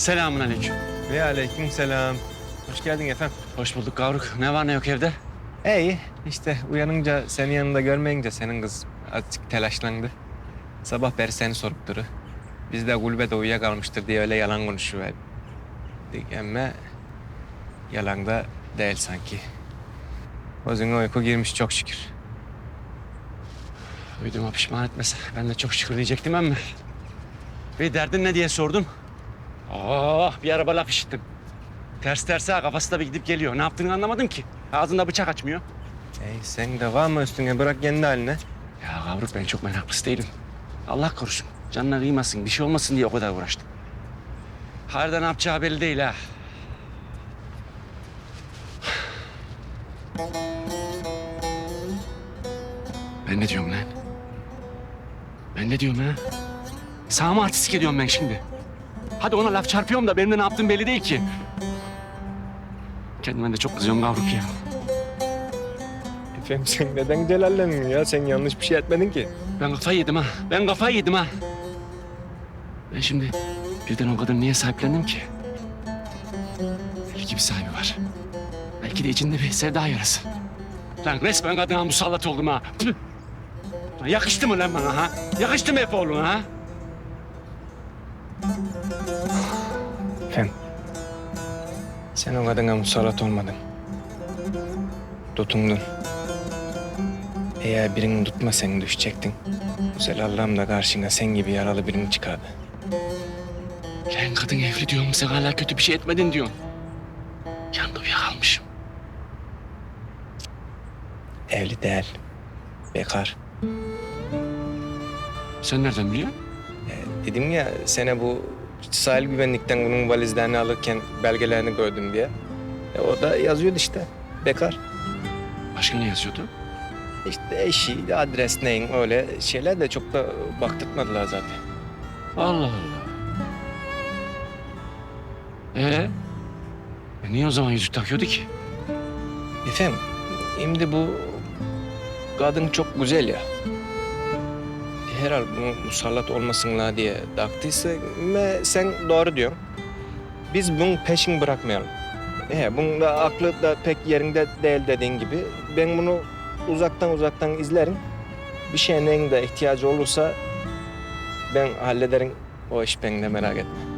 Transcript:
Selamun aleyküm. Ve aleyküm selam. Hoş geldin efendim. Hoş bulduk Gavruk. Ne var ne yok evde? İyi işte uyanınca senin yanında görmeyince senin kız azıcık telaşlandı. Sabah beri seni sorup duru. Biz de kulübede uyuyakalmıştır diye öyle yalan konuşuyor. Ama yalan da değil sanki. Gözüne uyku girmiş çok şükür. Uyduğuma pişman etmese. Ben de çok şükür diyecektim ama. Bir derdin ne diye sordum. Oh bir araba laf işittim. Ters terse ha, kafası da bir gidip geliyor. Ne yaptığını anlamadım ki. Ağzında bıçak açmıyor. Ey sen de var mı üstüne bırak kendi haline. Ya Gavruk ben çok meraklısı değilim. Allah korusun. Canına kıymasın, bir şey olmasın diye o kadar uğraştım. Harda ne yapacağı belli değil ha. Ben ne diyorum lan? Ben ne diyorum lan? Sağ mı artistik ediyorum ben şimdi? Hadi ona laf çarpıyorum da benim de ne yaptığım belli değil ki. Kendime de çok kızıyorum Gavruk ya. Efendim sen neden celallendin ya? Sen yanlış bir şey etmedin ki. Ben kafayı yedim ha. Ben kafayı yedim ha. Ben şimdi birden o kadar niye sahiplendim ki? Belki bir sahibi var. Belki de içinde bir sevda yarası. Lan resmen kadına musallat oldum ha. Tüh! Lan yakıştı mı lan bana ha? Yakıştı mı Efe oğlum ha? Efendim sen o kadına musallat olmadın. Tutundun. Eğer birini tutma sen düşecektin. Güzel Allah'ım da karşına sen gibi yaralı birini çıkardı. Lan kadın evli diyorum sen hala kötü bir şey etmedin diyorsun. Yanında uyuyakalmışım. Evli değil. Bekar. Sen nereden biliyorsun? Dedim ya sene bu sahil güvenlikten bunun valizlerini alırken belgelerini gördüm diye. E, o da yazıyordu işte. Bekar. Başka ne yazıyordu? İşte eşi, adres neyin öyle şeyler de çok da baktırtmadılar zaten. Allah Allah. Ee? E niye o zaman yüzük takıyordu ki? Efendim, şimdi bu kadın çok güzel ya. Herhal bunu musallat olmasınlar diye taktıysa ve sen doğru diyorsun. Biz bunun peşini bırakmayalım. He, bunun da aklı da pek yerinde değil dediğin gibi. Ben bunu uzaktan uzaktan izlerim. Bir şeye neyin de ihtiyacı olursa ben hallederim. O iş beni de merak etme.